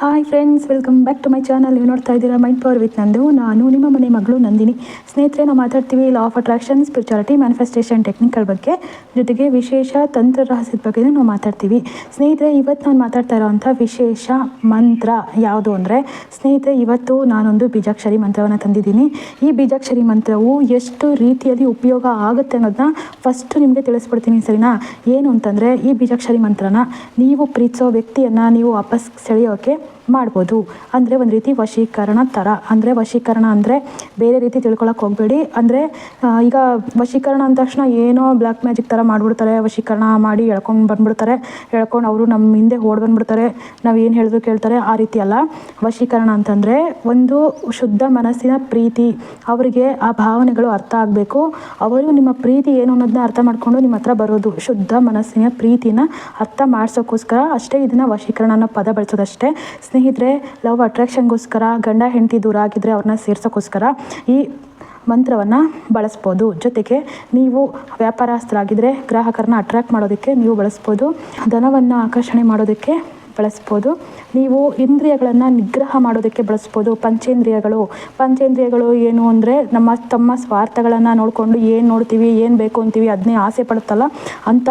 Hi friends welcome back to my channel ನೀವು ನೋಡ್ತಾ ಇದ್ದೀರಾ ಮೈಂಡ್ ಪವರ್ ವಿತ್ ನಂದು. ನಾನು ನಿಮ್ಮ ಮನೆ ಮಗಳು ನಂದಿನಿ. ಸ್ನೇಹಿತರೆ, ನಾವು ಮಾತಾಡ್ತೀವಿ law of attraction spirituality manifestation technical ಬಗ್ಗೆ. ಜೊತೆಗೆ ವಿಶೇಷ ತಂತ್ರ ರಹಸ್ಯದ ಬಗ್ಗೆ ನಾವು ಮಾತಾಡ್ತೀವಿ. ಸ್ನೇಹಿತರೆ, ಇವತ್ತು ನಾನು ಮಾತಾಡ್ತಾ ಇರೋವಂಥ ವಿಶೇಷ ಮಂತ್ರ ಯಾವುದು ಅಂದರೆ, ಸ್ನೇಹಿತರೆ, ಇವತ್ತು ನಾನೊಂದು ಬೀಜಾಕ್ಷರಿ ಮಂತ್ರವನ್ನು ತಂದಿದ್ದೀನಿ. ಈ ಬೀಜಾಕ್ಷರಿ ಮಂತ್ರವು ಎಷ್ಟು ರೀತಿಯಲ್ಲಿ ಉಪಯೋಗ ಆಗುತ್ತೆ ಅನ್ನೋದನ್ನ ಫಸ್ಟ್ ನಿಮಗೆ ತಿಳಿಸ್ಬಿಡ್ತೀನಿ ಸರಿನಾ? ಏನು ಅಂತಂದರೆ, ಈ ಬೀಜಾಕ್ಷರಿ ಮಂತ್ರನ ನೀವು ಪ್ರೀತಿಸೋ ವ್ಯಕ್ತಿಯನ್ನು ನೀವು ವಾಪಸ್ ಸೆಳೆಯೋಕ್ಕೆ ಮಾಡ್ಬೋದು. ಅಂದರೆ ಒಂದು ರೀತಿ ವಶೀಕರಣ ಥರ ಅಂದರೆ ವಶೀಕರಣ ಅಂದರೆ ಬೇರೆ ರೀತಿ ತಿಳ್ಕೊಳಕ್ಕೆ ಹೋಗಬೇಡಿ. ಅಂದರೆ ಈಗ ವಶೀಕರಣ ಅಂದ ತಕ್ಷಣ ಏನೋ ಬ್ಲ್ಯಾಕ್ ಮ್ಯಾಜಿಕ್ ಥರ ಮಾಡಿಬಿಡ್ತಾರೆ, ವಶೀಕರಣ ಮಾಡಿ ಎಳ್ಕೊಂಡು ಬಂದ್ಬಿಡ್ತಾರೆ, ಎಳ್ಕೊಂಡು ಅವರು ನಮ್ಮ ಹಿಂದೆ ಓಡ್ ಬಂದ್ಬಿಡ್ತಾರೆ, ನಾವು ಏನು ಹೇಳಿದ್ರು ಕೇಳ್ತಾರೆ, ಆ ರೀತಿ ಅಲ್ಲ. ವಶೀಕರಣ ಅಂತಂದರೆ ಒಂದು ಶುದ್ಧ ಮನಸ್ಸಿನ ಪ್ರೀತಿ. ಅವರಿಗೆ ಆ ಭಾವನೆಗಳು ಅರ್ಥ ಆಗಬೇಕು. ಅವರು ನಿಮ್ಮ ಪ್ರೀತಿ ಏನು ಅನ್ನೋದನ್ನ ಅರ್ಥ ಮಾಡಿಕೊಂಡು ನಿಮ್ಮ ಹತ್ರ ಬರೋದು. ಶುದ್ಧ ಮನಸ್ಸಿನ ಪ್ರೀತಿನ ಅರ್ಥ ಮಾಡಿಸೋಕ್ಕೋಸ್ಕರ ಅಷ್ಟೇ ಇದನ್ನು ವಶೀಕರಣ ಅನ್ನೋ ಪದ ಬಳಸೋದಷ್ಟೇ. ಸ್ನೇಹಿತರೆ ಲವ್ ಅಟ್ರಾಕ್ಷನ್ಗೋಸ್ಕರ ಗಂಡ, ಹೆಂಡತಿ ದೂರ ಆಗಿದ್ದರೆ ಅವ್ರನ್ನ ಸೇರ್ಸೋಕ್ಕೋಸ್ಕರ ಈ ಮಂತ್ರವನ್ನು ಬಳಸ್ಬೋದು. ಜೊತೆಗೆ ನೀವು ವ್ಯಾಪಾರಸ್ಥರಾಗಿದ್ದರೆ ಗ್ರಾಹಕರನ್ನ ಅಟ್ರ್ಯಾಕ್ಟ್ ಮಾಡೋದಕ್ಕೆ ನೀವು ಬಳಸ್ಬೋದು. ಧನವನ್ನು ಆಕರ್ಷಣೆ ಮಾಡೋದಕ್ಕೆ ಬಳಸ್ಬೋದು. ನೀವು ಇಂದ್ರಿಯಗಳನ್ನು ನಿಗ್ರಹ ಮಾಡೋದಕ್ಕೆ ಬಳಸ್ಬೋದು. ಪಂಚೇಂದ್ರಿಯಗಳು. ಪಂಚೇಂದ್ರಿಯಗಳು ಏನು ಅಂದರೆ ನಮ್ಮ, ತಮ್ಮ ಸ್ವಾರ್ಥಗಳನ್ನು ನೋಡಿಕೊಂಡು ಏನು ನೋಡ್ತೀವಿ, ಏನು ಬೇಕು ಅಂತೀವಿ ಅದನ್ನೇ ಆಸೆ ಪಡುತ್ತಲ್ಲ? ಅಂಥ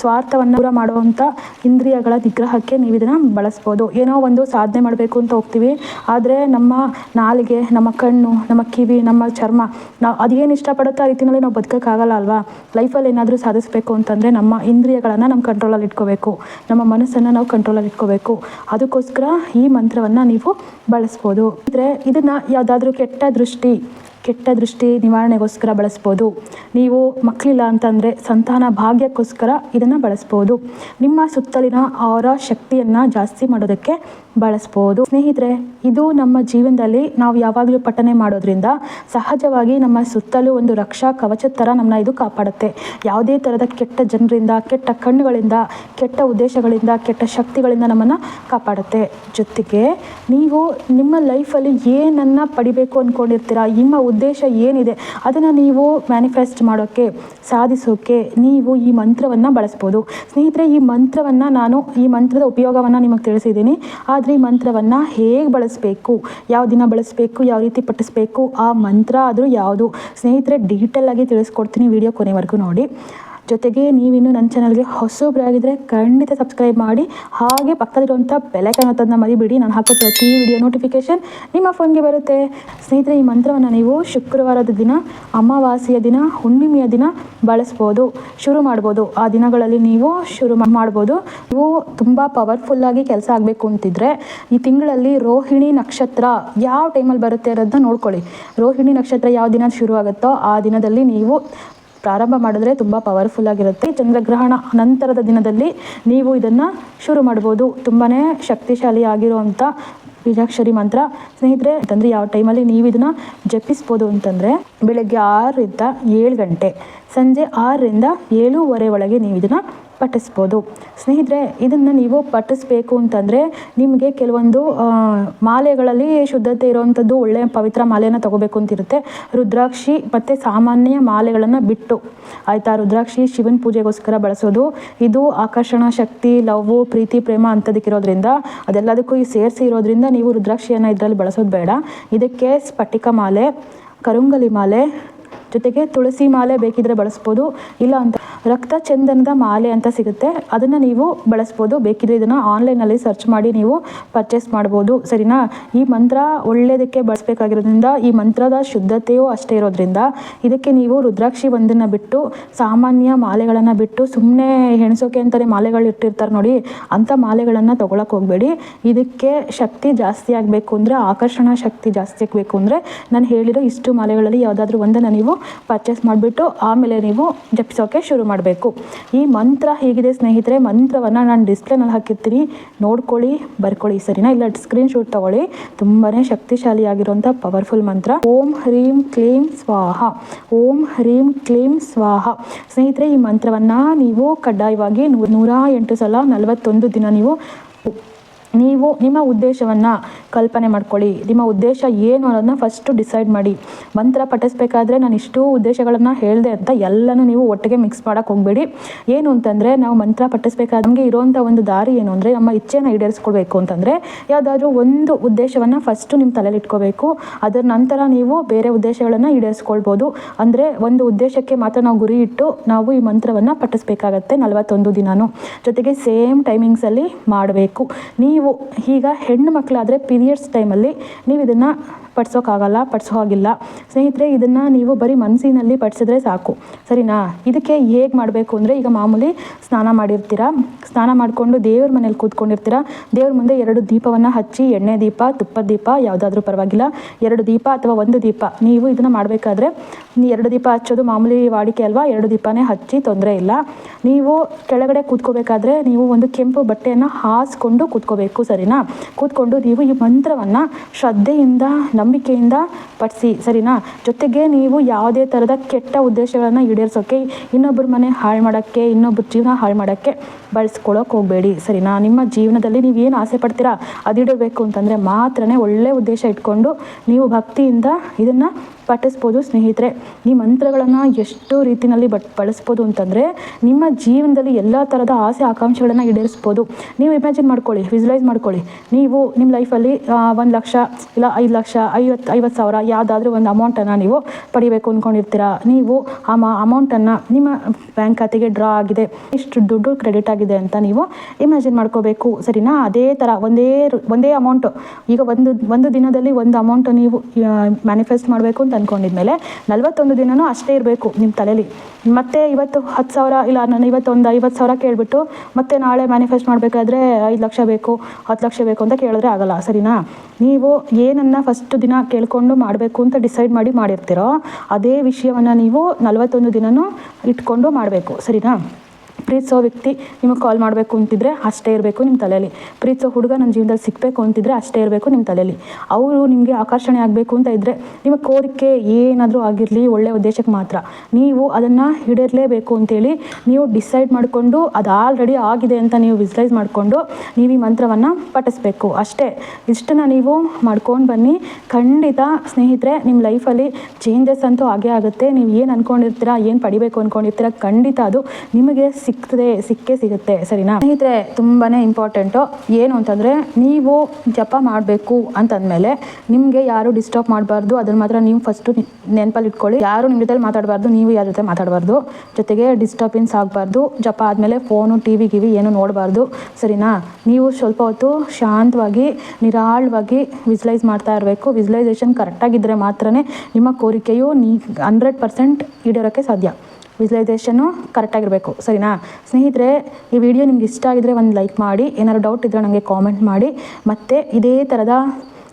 ಸ್ವಾರ್ಥವನ್ನು ದೂರ ಮಾಡುವಂಥ ಇಂದ್ರಿಯಗಳ ನಿಗ್ರಹಕ್ಕೆ ನೀವು ಇದನ್ನು ಬಳಸ್ಬೋದು. ಏನೋ ಒಂದು ಸಾಧನೆ ಮಾಡಬೇಕು ಅಂತ ಹೋಗ್ತೀವಿ. ಆದರೆ ನಮ್ಮ ನಾಲಿಗೆ, ನಮ್ಮ ಕಣ್ಣು, ನಮ್ಮ ಕಿವಿ, ನಮ್ಮ ಚರ್ಮ ನಾವು ಅದೇನು ಇಷ್ಟಪಡುತ್ತೆ ಆ ರೀತಿಯಲ್ಲಿ ನಾವು ಬದುಕೋಕ್ಕಾಗಲ್ಲ ಅಲ್ವಾ? ಲೈಫಲ್ಲಿ ಏನಾದರೂ ಸಾಧಿಸಬೇಕು ಅಂತಂದರೆ ನಮ್ಮ ಇಂದ್ರಿಯಗಳನ್ನು ನಮ್ಮ ಕಂಟ್ರೋಲಲ್ಲಿ ಇಟ್ಕೋಬೇಕು. ನಮ್ಮ ಮನಸ್ಸನ್ನು ನಾವು ಕಂಟ್ರೋಲಲ್ಲಿ ಇಟ್ಕೋಬೇಕು. ಅದಕ್ಕೋಸ್ಕರ ಈ ಮಂತ್ರವನ್ನು ನೀವು ಬಳಸ್ಬೋದು. ಅಂದರೆ ಇದನ್ನು ಯಾವುದಾದ್ರೂ ಕೆಟ್ಟ ದೃಷ್ಟಿ ಕೆಟ್ಟ ದೃಷ್ಟಿ ನಿವಾರಣೆಗೋಸ್ಕರ ಬಳಸ್ಬೋದು. ನೀವು ಮಕ್ಕಳಿಲ್ಲ ಅಂತಂದರೆ ಸಂತಾನ ಭಾಗ್ಯಕ್ಕೋಸ್ಕರ ಇದನ್ನು ಬಳಸ್ಬೋದು. ನಿಮ್ಮ ಸುತ್ತಲಿನ ಅವರ ಶಕ್ತಿಯನ್ನು ಜಾಸ್ತಿ ಮಾಡೋದಕ್ಕೆ ಬಳಸ್ಬೋದು. ಸ್ನೇಹಿತರೆ, ಇದು ನಮ್ಮ ಜೀವನದಲ್ಲಿ ನಾವು ಯಾವಾಗಲೂ ಪಠನೆ ಮಾಡೋದ್ರಿಂದ ಸಹಜವಾಗಿ ನಮ್ಮ ಸುತ್ತಲೂ ಒಂದು ರಕ್ಷಾ ಕವಚದ ಥರ ನಮ್ಮನ್ನ ಇದು ಕಾಪಾಡುತ್ತೆ. ಯಾವುದೇ ಥರದ ಕೆಟ್ಟ ಜನರಿಂದ, ಕೆಟ್ಟ ಕಣ್ಣುಗಳಿಂದ, ಕೆಟ್ಟ ಉದ್ದೇಶಗಳಿಂದ, ಕೆಟ್ಟ ಶಕ್ತಿಗಳಿಂದ ನಮ್ಮನ್ನು ಕಾಪಾಡುತ್ತೆ. ಜೊತೆಗೆ ನೀವು ನಿಮ್ಮ ಲೈಫಲ್ಲಿ ಏನನ್ನು ಪಡಿಬೇಕು ಅಂದ್ಕೊಂಡಿರ್ತೀರ ನಿಮ್ಮ ಉದ್ದೇಶ ಏನಿದೆ ಅದನ್ನು ನೀವು ಮ್ಯಾನಿಫೆಸ್ಟ್ ಮಾಡೋಕ್ಕೆ ಸಾಧಿಸೋಕ್ಕೆ ನೀವು ಈ ಮಂತ್ರವನ್ನು ಬಳಸ್ಬೋದು. ಸ್ನೇಹಿತರೆ, ಈ ಮಂತ್ರವನ್ನು ನಾನು, ಈ ಮಂತ್ರದ ಉಪಯೋಗವನ್ನು ನಿಮಗೆ ತಿಳಿಸಿದ್ದೀನಿ. ಆದರೆ ಈ ಮಂತ್ರವನ್ನು ಹೇಗೆ ಬಳಸಬೇಕು, ಯಾವ ದಿನ ಬಳಸಬೇಕು, ಯಾವ ರೀತಿ ಪಠಿಸ್ಬೇಕು, ಆ ಮಂತ್ರ ಆದರೂ ಯಾವುದು? ಸ್ನೇಹಿತರೆ ಡೀಟೇಲಾಗಿ ತಿಳಿಸ್ಕೊಡ್ತೀನಿ ವಿಡಿಯೋ ಕೊನೆವರೆಗೂ ನೋಡಿ. ಜೊತೆಗೆ ನೀವಿನ್ನು ನನ್ನ ಚಾನಲ್ಗೆ ಹೊಸೊಬ್ಬರಾಗಿದ್ದರೆ ಖಂಡಿತ ಸಬ್ಸ್ಕ್ರೈಬ್ ಮಾಡಿ, ಹಾಗೆ ಪಕ್ಕದಲ್ಲಿರುವಂಥ ಬೆಲೆಕನ್ ಅನ್ನೋದನ್ನ ಮರಿಬಿಡಿ. ನಾನು ಹಾಕೋ ಪ್ರತಿ ವಿಡಿಯೋ ನೋಟಿಫಿಕೇಷನ್ ನಿಮ್ಮ ಫೋನ್ಗೆ ಬರುತ್ತೆ. ಸ್ನೇಹಿತರೆ, ಈ ಮಂತ್ರವನ್ನು ನೀವು ಶುಕ್ರವಾರದ ದಿನ, ಅಮಾವಾಸ್ಯೆಯ ದಿನ, ಹುಣ್ಣಿಮೆಯ ದಿನ ಬಳಸ್ಬೋದು, ಶುರು ಮಾಡ್ಬೋದು. ಆ ದಿನಗಳಲ್ಲಿ ನೀವು ಶುರು ಮಾಡ್ಬೋದು. ನೀವು ತುಂಬ ಪವರ್ಫುಲ್ಲಾಗಿ ಕೆಲಸ ಆಗಬೇಕು ಅಂತಿದ್ರೆ, ಈ ತಿಂಗಳಲ್ಲಿ ರೋಹಿಣಿ ನಕ್ಷತ್ರ ಯಾವ ಟೈಮಲ್ಲಿ ಬರುತ್ತೆ ಅನ್ನೋದನ್ನ ನೋಡ್ಕೊಳ್ಳಿ. ರೋಹಿಣಿ ನಕ್ಷತ್ರ ಯಾವ ದಿನ ಶುರು ಆಗುತ್ತೋ ಆ ದಿನದಲ್ಲಿ ನೀವು ಪ್ರಾರಂಭ ಮಾಡಿದ್ರೆ ತುಂಬ ಪವರ್ಫುಲ್ ಆಗಿರುತ್ತೆ. ಚಂದ್ರಗ್ರಹಣ ನಂತರದ ದಿನದಲ್ಲಿ ನೀವು ಇದನ್ನು ಶುರು ಮಾಡ್ಬೋದು. ತುಂಬಾ ಶಕ್ತಿಶಾಲಿ ಆಗಿರುವಂಥ ಬೀಜಾಕ್ಷರಿ ಮಂತ್ರ. ಸ್ನೇಹಿತರೆ, ಅಂತಂದರೆ ಯಾವ ಟೈಮಲ್ಲಿ ನೀವು ಇದನ್ನು ಜಪಿಸ್ಬೋದು ಅಂತಂದರೆ ಬೆಳಗ್ಗೆ ಆರರಿಂದ ಏಳು ಗಂಟೆ, ಸಂಜೆ ಆರರಿಂದ ಏಳೂವರೆ ಒಳಗೆ ನೀವು ಇದನ್ನು ಪಠಿಸ್ಬೋದು. ಸ್ನೇಹಿತರೆ, ಇದನ್ನು ನೀವು ಪಠಿಸ್ಬೇಕು ಅಂತಂದರೆ ನಿಮಗೆ ಕೆಲವೊಂದು ಮಾಲೆಗಳಲ್ಲಿ ಶುದ್ಧತೆ ಇರುವಂಥದ್ದು ಒಳ್ಳೆಯ ಪವಿತ್ರ ಮಾಲೆಯನ್ನು ತಗೋಬೇಕು ಅಂತಿರುತ್ತೆ. ರುದ್ರಾಕ್ಷಿ ಮತ್ತು ಸಾಮಾನ್ಯ ಮಾಲೆಗಳನ್ನು ಬಿಟ್ಟು, ಆಯಿತಾ? ರುದ್ರಾಕ್ಷಿ ಶಿವನ ಪೂಜೆಗೋಸ್ಕರ ಬಳಸೋದು. ಇದು ಆಕರ್ಷಣಾ, ಶಕ್ತಿ ಲವ್ ಪ್ರೀತಿ, ಪ್ರೇಮ ಅಂಥದಕ್ಕಿರೋದ್ರಿಂದ, ಅದೆಲ್ಲದಕ್ಕೂ ಈ ಸೇರಿಸಿ ಇರೋದ್ರಿಂದ ನೀವು ರುದ್ರಾಕ್ಷಿಯನ್ನು ಇದರಲ್ಲಿ ಬಳಸೋದು ಬೇಡ. ಇದಕ್ಕೆ ಸ್ಫಟಿಕ ಮಾಲೆ, ಕರುಂಗಲಿ ಮಾಲೆ ಜೊತೆಗೆ ತುಳಸಿ ಮಾಲೆ ಬೇಕಿದ್ರೆ ಬಳಸ್ಬೋದು, ಇಲ್ಲ ಅಂತ ರಕ್ತ ಚಂದನದ ಮಾಲೆ ಅಂತ ಸಿಗುತ್ತೆ. ಅದನ್ನು ನೀವು ಬಳಸ್ಬೋದು. ಬೇಕಿದ್ರೆ ಇದನ್ನು ಆನ್ಲೈನಲ್ಲಿ ಸರ್ಚ್ ಮಾಡಿ ನೀವು ಪರ್ಚೇಸ್ ಮಾಡ್ಬೋದು. ಸರಿನಾ? ಈ ಮಂತ್ರ ಒಳ್ಳೆಯದಕ್ಕೆ ಬಳಸಬೇಕಾಗಿರೋದ್ರಿಂದ, ಈ ಮಂತ್ರದ ಶುದ್ಧತೆಯೂ ಅಷ್ಟೇ ಇರೋದ್ರಿಂದ, ಇದಕ್ಕೆ ನೀವು ರುದ್ರಾಕ್ಷಿ ಒಂದನ್ನು ಬಿಟ್ಟು, ಸಾಮಾನ್ಯ ಮಾಲೆಗಳನ್ನು ಬಿಟ್ಟು ಸುಮ್ಮನೆ ಹೆಣಸೋಕೆ ಅಂತಲೇ ಮಾಲೆಗಳು ಇಟ್ಟಿರ್ತಾರೆ ನೋಡಿ ಅಂಥ ಮಾಲೆಗಳನ್ನು ತೊಗೊಳಕ್ಕೆ ಹೋಗಬೇಡಿ. ಇದಕ್ಕೆ ಶಕ್ತಿ ಜಾಸ್ತಿ ಆಗಬೇಕು ಅಂದರೆ, ಆಕರ್ಷಣಾ ಶಕ್ತಿ ಜಾಸ್ತಿ ಆಗಬೇಕು ಅಂದರೆ, ನಾನು ಹೇಳಿರೋ ಇಷ್ಟು ಮಾಲೆಗಳಲ್ಲಿ ಯಾವುದಾದ್ರೂ ಒಂದನ್ನು ನೀವು ಪರ್ಚೇಸ್ ಮಾಡಿಬಿಟ್ಟು ಆಮೇಲೆ ನೀವು ಜಪಿಸೋಕೆ ಶುರು ಮಾಡಬೇಕು. ಈ ಮಂತ್ರ ಹೇಗಿದೆ ಸ್ನೇಹಿತರೆ? ಮಂತ್ರವನ್ನು ನಾನು ಡಿಸ್ಪ್ಲೇನಲ್ಲಿ ಹಾಕಿರ್ತೀನಿ. ನೋಡ್ಕೊಳ್ಳಿ, ಬರ್ಕೊಳ್ಳಿ ಸರಿನಾ? ಇಲ್ಲ ಸ್ಕ್ರೀನ್ ಶೂಟ್ ತೊಗೊಳ್ಳಿ. ತುಂಬಾ ಶಕ್ತಿಶಾಲಿಯಾಗಿರುವಂಥ ಪವರ್ಫುಲ್ ಮಂತ್ರ. ಓಂ ಹ್ರೀಂ ಕ್ಲೀಂ ಸ್ವಾಹ. ಓಂ ಹ್ರೀಂ ಕ್ಲೀಂ ಸ್ವಾಹ. ಸ್ನೇಹಿತರೆ, ಈ ಮಂತ್ರವನ್ನು ನೀವು ಕಡ್ಡಾಯವಾಗಿ ನೂರ ಎಂಟು ಸಲ ನಲವತ್ತೊಂದು ದಿನ ನೀವು ನೀವು ನಿಮ್ಮ ಉದ್ದೇಶವನ್ನು ಕಲ್ಪನೆ ಮಾಡ್ಕೊಳ್ಳಿ. ನಿಮ್ಮ ಉದ್ದೇಶ ಏನು ಅನ್ನೋದನ್ನ ಫಸ್ಟು ಡಿಸೈಡ್ ಮಾಡಿ. ಮಂತ್ರ ಪಠಿಸ್ಬೇಕಾದ್ರೆ ನಾನು ಇಷ್ಟು ಉದ್ದೇಶಗಳನ್ನು ಹೇಳಿದೆ ಅಂತ ಎಲ್ಲನೂ ನೀವು ಒಟ್ಟಿಗೆ ಮಿಕ್ಸ್ ಮಾಡೋಕ್ಕೆ ಹೋಗಬೇಡಿ. ಏನು ಅಂತಂದರೆ ನಾವು ಮಂತ್ರ ಪಠಿಸ್ಬೇಕಾದ್ರೆ ನಮಗೆ ಇರೋವಂಥ ಒಂದು ದಾರಿ ಏನು ಅಂದರೆ ನಮ್ಮ ಇಚ್ಛೆನ ಈಡೇರಿಸ್ಕೊಳ್ಬೇಕು ಅಂತಂದರೆ ಯಾವುದಾದ್ರೂ ಒಂದು ಉದ್ದೇಶವನ್ನು ಫಸ್ಟು ನಿಮ್ಮ ತಲೆಯಲ್ಲಿ ಇಟ್ಕೋಬೇಕು. ಅದರ ನಂತರ ನೀವು ಬೇರೆ ಉದ್ದೇಶಗಳನ್ನು ಈಡೇರಿಸ್ಕೊಳ್ಬೋದು. ಅಂದರೆ ಒಂದು ಉದ್ದೇಶಕ್ಕೆ ಮಾತ್ರ ನಾವು ಗುರಿ ಇಟ್ಟು ನಾವು ಈ ಮಂತ್ರವನ್ನು ಪಠಿಸ್ಬೇಕಾಗತ್ತೆ ನಲವತ್ತೊಂದು ದಿನಾನು. ಜೊತೆಗೆ ಸೇಮ್ ಟೈಮಿಂಗ್ಸಲ್ಲಿ ಮಾಡಬೇಕು. ನೀವು ಈಗ ಹೆಣ್ಣು ಮಕ್ಕಳಾದರೆ ಪೀರಿಯಡ್ಸ್ ಟೈಮಲ್ಲಿ ನೀವು ಇದನ್ನು ಪಡಿಸೋಕ್ಕಾಗಲ್ಲ ಪಡಿಸೋ ಹಾಗಿಲ್ಲ ಸ್ನೇಹಿತರೆ, ಇದನ್ನು ನೀವು ಬರೀ ಮನಸ್ಸಿನಲ್ಲಿ ಪಡಿಸಿದ್ರೆ ಸಾಕು. ಸರಿನಾ? ಇದಕ್ಕೆ ಹೇಗೆ ಮಾಡಬೇಕು ಅಂದರೆ ಈಗ ಮಾಮೂಲಿ ಸ್ನಾನ ಮಾಡಿರ್ತೀರ? ಸ್ನಾನ ಮಾಡಿಕೊಂಡು ದೇವ್ರ ಮನೇಲಿ ಕೂತ್ಕೊಂಡಿರ್ತೀರ? ದೇವ್ರ ಮುಂದೆ ಎರಡು ದೀಪವನ್ನು ಹಚ್ಚಿ, ಎಣ್ಣೆ ದೀಪ ತುಪ್ಪದ ದೀಪ, ಯಾವುದಾದ್ರೂ ಪರವಾಗಿಲ್ಲ. ಎರಡು ದೀಪ ಅಥವಾ ಒಂದು ದೀಪ. ನೀವು ಇದನ್ನು ಮಾಡಬೇಕಾದ್ರೆ ಎರಡು ದೀಪ ಹಚ್ಚೋದು ಮಾಮೂಲಿ ವಾಡಿಕೆ ಅಲ್ವಾ? ಎರಡು ದೀಪನೇ ಹಚ್ಚಿ ತೊಂದರೆ ಇಲ್ಲ. ನೀವು ಕೆಳಗಡೆ ಕೂತ್ಕೋಬೇಕಾದ್ರೆ ನೀವು ಒಂದು ಕೆಂಪು ಬಟ್ಟೆಯನ್ನು ಹಾಸ್ಕೊಂಡು ಕೂತ್ಕೋಬೇಕು, ಸರಿನಾ? ಕೂತ್ಕೊಂಡು ನೀವು ಈ ಮಂತ್ರವನ್ನು ಶ್ರದ್ಧೆಯಿಂದ ನಂಬಿಕೆಯಿಂದ ಪಡಿಸಿ, ಸರಿನಾ? ಜೊತೆಗೆ ನೀವು ಯಾವುದೇ ಥರದ ಕೆಟ್ಟ ಉದ್ದೇಶಗಳನ್ನು ಈಡೇರಿಸೋಕ್ಕೆ ಇನ್ನೊಬ್ಬರ ಮನೆ ಹಾಳು ಮಾಡೋಕ್ಕೆ ಇನ್ನೊಬ್ಬರ ಜೀವನ ಹಾಳು ಮಾಡೋಕ್ಕೆ ಬಳಸ್ಕೊಳ್ಳೋಕೆ ಹೋಗಬೇಡಿ, ಸರಿನಾ? ನಿಮ್ಮ ಜೀವನದಲ್ಲಿ ನೀವು ಏನು ಆಸೆ ಪಡ್ತೀರಾ ಅದಿಡಬೇಕು ಅಂತಂದರೆ ಮಾತ್ರನೇ ಒಳ್ಳೆ ಉದ್ದೇಶ ಇಟ್ಕೊಂಡು ನೀವು ಭಕ್ತಿಯಿಂದ ಇದನ್ನು ಪಠಿಸ್ಬೋದು ಸ್ನೇಹಿತರೆ. ಈ ಮಂತ್ರಗಳನ್ನು ಎಷ್ಟು ರೀತಿಯಲ್ಲಿ ಬಟ್ ಬಳಸ್ಬೋದು ಅಂತಂದರೆ ನಿಮ್ಮ ಜೀವನದಲ್ಲಿ ಎಲ್ಲ ಥರದ ಆಸೆ ಆಕಾಂಕ್ಷೆಗಳನ್ನು ಈಡೇರಿಸ್ಬೋದು. ನೀವು ಇಮ್ಯಾಜಿನ್ ಮಾಡ್ಕೊಳ್ಳಿ ವಿಜುವಲೈಸ್ ಮಾಡ್ಕೊಳ್ಳಿ. ನೀವು ನಿಮ್ಮ ಲೈಫಲ್ಲಿ ಒಂದು ಲಕ್ಷ, ಇಲ್ಲ ಐದು ಲಕ್ಷ ಐವತ್ತು ಐವತ್ತು ಸಾವಿರ ಯಾವುದಾದ್ರೂ ಒಂದು ಅಮೌಂಟನ್ನು ನೀವು ಪಡಿಬೇಕು ಅಂದ್ಕೊಂಡಿರ್ತೀರಾ ನೀವು ಆ ಅಮೌಂಟನ್ನು ನಿಮ್ಮ ಬ್ಯಾಂಕ್ ಖಾತೆಗೆ ಡ್ರಾ ಆಗಿದೆ. ಇಷ್ಟು ದುಡ್ಡು ಕ್ರೆಡಿಟ್ ಆಗಿದೆ ಅಂತ ನೀವು ಇಮ್ಯಾಜಿನ್ ಮಾಡ್ಕೋಬೇಕು. ಸರಿನಾ? ಅದೇ ಥರ ಒಂದೇ ಒಂದೇ ಅಮೌಂಟು ಈಗ ಒಂದು ಒಂದು ದಿನದಲ್ಲಿ ಒಂದು ಅಮೌಂಟ್ ನೀವು ಮ್ಯಾನಿಫೆಸ್ಟ್ ಮಾಡಬೇಕು ಅಂತ ಅಂದ್ಕೊಂಡಿದ್ಮೇಲೆ ನಲವತ್ತೊಂದು ದಿನವೂ ಅಷ್ಟೇ ಇರಬೇಕು ನಿಮ್ಮ ತಲೆಯಲ್ಲಿ ಮತ್ತೆ ಇವತ್ತು ಹತ್ತು ಸಾವಿರ ಇಲ್ಲ ನಾನು ಇವತ್ತೊಂದು ಐವತ್ತು ಸಾವಿರ ಕೇಳಿಬಿಟ್ಟು ಮತ್ತೆ ನಾಳೆ ಮ್ಯಾನಿಫೆಸ್ಟ್ ಮಾಡಬೇಕಾದ್ರೆ ಐದು ಲಕ್ಷ ಬೇಕು, ಹತ್ತು ಲಕ್ಷ ಬೇಕು ಅಂತ ಕೇಳಿದ್ರೆ ಆಗಲ್ಲ. ಸರಿನಾ? ನೀವು ಏನನ್ನು ಫಸ್ಟ್ ದಿನ ಕೇಳಿಕೊಂಡು ಮಾಡಬೇಕು ಅಂತ ಡಿಸೈಡ್ ಮಾಡಿ ಮಾಡಿರ್ತೀರೋ, ಅದೇ ವಿಷಯವನ್ನು ನೀವು ನಲವತ್ತೊಂದು ದಿನವೂ ಇಟ್ಕೊಂಡು ಮಾಡಬೇಕು. ಸರಿನಾ? ಪ್ರೀತಿಸೋ ವ್ಯಕ್ತಿ ನಿಮಗೆ ಕಾಲ್ ಮಾಡಬೇಕು ಅಂತಿದ್ರೆ ಅಷ್ಟೇ ಇರಬೇಕು ನಿಮ್ಮ ತಲೆಯಲ್ಲಿ. ಪ್ರೀತಿಸೋ ಹುಡುಗ ನನ್ನ ಜೀವನದಲ್ಲಿ ಸಿಗಬೇಕು ಅಂತಿದ್ರೆ ಅಷ್ಟೇ ಇರಬೇಕು ನಿಮ್ಮ ತಲೆಯಲ್ಲಿ. ಅವರು ನಿಮಗೆ ಆಕರ್ಷಣೆ ಆಗಬೇಕು ಅಂತ ಇದ್ದರೆ ನಿಮ್ಮ ಕೋರಿಕೆ ಏನಾದರೂ ಆಗಿರಲಿ ಒಳ್ಳೆಯ ಉದ್ದೇಶಕ್ಕೆ ಮಾತ್ರ. ನೀವು ಅದನ್ನು ಹಿಡಿಯಲೇಬೇಕು ಅಂತೇಳಿ ನೀವು ಡಿಸೈಡ್ ಮಾಡಿಕೊಂಡು ಅದು ಆಲ್ರೆಡಿ ಆಗಿದೆ ಅಂತ ನೀವು ವಿಸ್ಲೈಸ್ ಮಾಡಿಕೊಂಡು ನೀವು ಈ ಮಂತ್ರವನ್ನು ಪಠಿಸ್ಬೇಕು. ಅಷ್ಟೇ, ಇಷ್ಟನ್ನು ನೀವು ಮಾಡ್ಕೊಂಡು ಬನ್ನಿ. ಖಂಡಿತ ಸ್ನೇಹಿತರೆ, ನಿಮ್ಮ ಲೈಫಲ್ಲಿ ಚೇಂಜಸ್ ಅಂತೂ ಆಗೇ ಆಗುತ್ತೆ. ನೀವು ಏನು ಅಂದ್ಕೊಂಡಿರ್ತೀರಾ ಏನು ಪಡಿಬೇಕು ಅಂದ್ಕೊಂಡಿರ್ತೀರಾ ಖಂಡಿತ ಅದು ನಿಮಗೆ ಸಿಗ್ತದೆ ಸಿಕ್ಕೇ ಸಿಗುತ್ತೆ, ಸರಿನಾ? ಸ್ನೇಹಿತರೆ ತುಂಬಾ ಇಂಪಾರ್ಟೆಂಟು ಏನು ಅಂತಂದರೆ, ನೀವು ಜಪ ಮಾಡಬೇಕು ಅಂತಂದಮೇಲೆ ನಿಮಗೆ ಯಾರು ಡಿಸ್ಟರ್ಬ್ ಮಾಡಬಾರ್ದು, ಅದನ್ನು ಮಾತ್ರ ನೀವು ಫಸ್ಟು ನೆನಪಲ್ಲಿ ಇಟ್ಕೊಳ್ಳಿ ಯಾರು ನಿಮ್ಮ ಜೊತೆ ಮಾತಾಡಬಾರ್ದು, ನೀವು ಯಾರ ಜೊತೆ ಮಾತಾಡಬಾರ್ದು. ಜೊತೆಗೆ ಡಿಸ್ಟರ್ಬೆನ್ಸ್ ಆಗಬಾರ್ದು, ಜಪ ಆದಮೇಲೆ ಫೋನು ಟಿ ವಿ ಗಿವಿ ಏನು ನೋಡಬಾರ್ದು, ಸರಿನಾ? ನೀವು ಸ್ವಲ್ಪ ಹೊತ್ತು ಶಾಂತವಾಗಿ, ನಿರಾಳವಾಗಿ ವಿಜುಲೈಸ್ ಮಾಡ್ತಾ ಇರಬೇಕು. ವಿಜುಲೈಸೇಷನ್ ಕರೆಕ್ಟಾಗಿದ್ದರೆ ಮಾತ್ರ ನಿಮ್ಮ ಕೋರಿಕೆಯು ನೀ ಹಂಡ್ರೆಡ್ ಪರ್ಸೆಂಟ್ ಈಡೇರೋಕ್ಕೆ ಸಾಧ್ಯ. ವಿಜುವಲೈಸೇಷನ್ನು ಕರೆಕ್ಟಾಗಿರಬೇಕು ಸರಿನಾ? ಸ್ನೇಹಿತರೆ, ಈ ವಿಡಿಯೋ ನಿಮ್ಗೆ ಇಷ್ಟ ಆಗಿದ್ರೆ ಒಂದು ಲೈಕ್ ಮಾಡಿ, ಏನಾದ್ರು ಡೌಟ್ ಇದ್ದರೆ ನನಗೆ ಕಾಮೆಂಟ್ ಮಾಡಿ. ಮತ್ತು ಇದೇ ಥರದ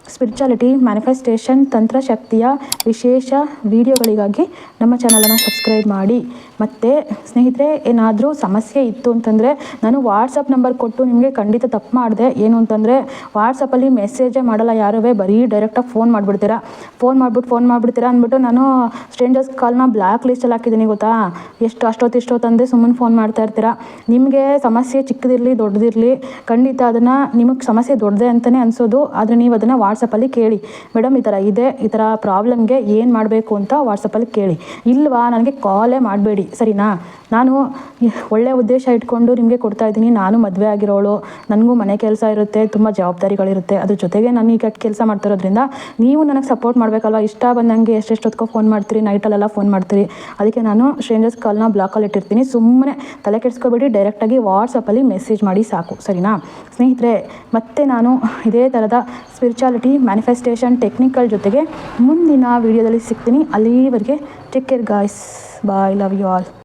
ಸ್ಪಿರಿಚುಯಾಲಿಟಿ, ಮ್ಯಾನಿಫೆಸ್ಟೇಷನ್ ತಂತ್ರಶಕ್ತಿಯ ವಿಶೇಷ ವಿಡಿಯೋಗಳಿಗಾಗಿ ನಮ್ಮ ಚಾನಲನ್ನು ಸಬ್ಸ್ಕ್ರೈಬ್ ಮಾಡಿ. ಮತ್ತು ಸ್ನೇಹಿತರೆ, ಏನಾದರೂ ಸಮಸ್ಯೆ ಇತ್ತು ಅಂತಂದರೆ ನಾನು ವಾಟ್ಸಪ್ ನಂಬರ್ ಕೊಟ್ಟು ನಿಮಗೆ ಖಂಡಿತ ತಪ್ಪು ಮಾಡಿದೆ. ಏನು ಅಂತಂದರೆ ವಾಟ್ಸಪ್ಪಲ್ಲಿ ಮೆಸೇಜೇ ಮಾಡಲ್ಲ ಯಾರೂ ಬರೀ ಡೈರೆಕ್ಟಾಗಿ ಫೋನ್ ಮಾಡಿಬಿಡ್ತೀರಾ? ಫೋನ್ ಮಾಡಿಬಿಟ್ಟು ಫೋನ್ ಮಾಡಿಬಿಡ್ತೀರಾ ಅಂದ್ಬಿಟ್ಟು ನಾನು ಸ್ಟ್ರೇಂಜರ್ಸ್ ಕಾಲ್ನ ಬ್ಲ್ಯಾಕ್ ಲಿಸ್ಟಲ್ಲಿ ಹಾಕಿದ್ದೀನಿ ಗೊತ್ತಾ? ಎಷ್ಟು ಅಷ್ಟೊತ್ತು ಇಷ್ಟೊತ್ತು ಅಂದೆ ಸುಮ್ಮನೆ ಫೋನ್ ಮಾಡ್ತಾ ಇರ್ತೀರಾ? ನಿಮಗೆ ಸಮಸ್ಯೆ ಚಿಕ್ಕದಿರಲಿ ದೊಡ್ಡದಿರಲಿ ಖಂಡಿತ ಅದನ್ನು ನಿಮಗೆ ಸಮಸ್ಯೆ ದೊಡ್ಡದೆ ಅಂತಲೇ ಅನಿಸೋದು. ಆದರೆ ನೀವು ಅದನ್ನು ವಾಟ್ಸಪ್ಪಲ್ಲಿ ಕೇಳಿ, ಮೇಡಮ್, ಈ ಥರ ಇದೆ, ಈ ಥರ ಪ್ರಾಬ್ಲಮ್ಗೆ ಏನು ಮಾಡಬೇಕು ಅಂತ ವಾಟ್ಸಪ್ಪಲ್ಲಿ ಕೇಳಿ. ಇಲ್ವಾ? ನನಗೆ ಕಾಲೇ ಮಾಡಬೇಡಿ. ಸರಿನಾ? ನಾನು ಒಳ್ಳೆಯ ಉದ್ದೇಶ ಇಟ್ಕೊಂಡು ನಿಮಗೆ ಕೊಡ್ತಾ ಇದ್ದೀನಿ. ನಾನು ಮದುವೆ ಆಗಿರೋಳು. ನನಗೂ ಮನೆ ಕೆಲಸ ಇರುತ್ತೆ. ತುಂಬ ಜವಾಬ್ದಾರಿಗಳಿರುತ್ತೆ. ಅದ್ರ ಜೊತೆಗೆ ನಾನು ಈಗ ಕೆಲಸ ಮಾಡ್ತಿರೋದ್ರಿಂದ ನೀವು ನನಗೆ ಸಪೋರ್ಟ್ ಮಾಡಬೇಕಲ್ವ? ಇಷ್ಟ ಬಂದಂಗೆ ಎಷ್ಟೆಷ್ಟೊತ್ಕೋ ಫೋನ್ ಮಾಡ್ತೀರಿ ನೈಟಲ್ಲೆಲ್ಲ ಫೋನ್ ಮಾಡ್ತೀರಿ. ಅದಕ್ಕೆ ನಾನು ಸ್ಟ್ರೇಂಜರ್ಸ್ ಕಾಲ್ನ ಬ್ಲಾಕಲ್ಲಿ ಇಟ್ಟಿರ್ತೀನಿ. ಸುಮ್ಮನೆ ತಲೆ ಕೆಡಿಸ್ಕೋಬೇಡಿ. ಡೈರೆಕ್ಟಾಗಿ ವಾಟ್ಸಪ್ಪಲ್ಲಿ ಮೆಸೇಜ್ ಮಾಡಿ ಸಾಕು. ಸರಿನಾ? ಸ್ನೇಹಿತರೆ, ಮತ್ತೆ ನಾನು ಇದೇ ಥರದ ಸ್ಪಿರಿಚುಯಾಲಿಟಿ ಮ್ಯಾನಿಫೆಸ್ಟೇಷನ್ ಟೆಕ್ನಿಕಲ್ ಜೊತೆಗೆ ಮುಂದಿನ ವೀಡಿಯೋದಲ್ಲಿ ಸಿಗ್ತೀನಿ. ಅಲ್ಲಿವರೆಗೆ take care guys bye love you all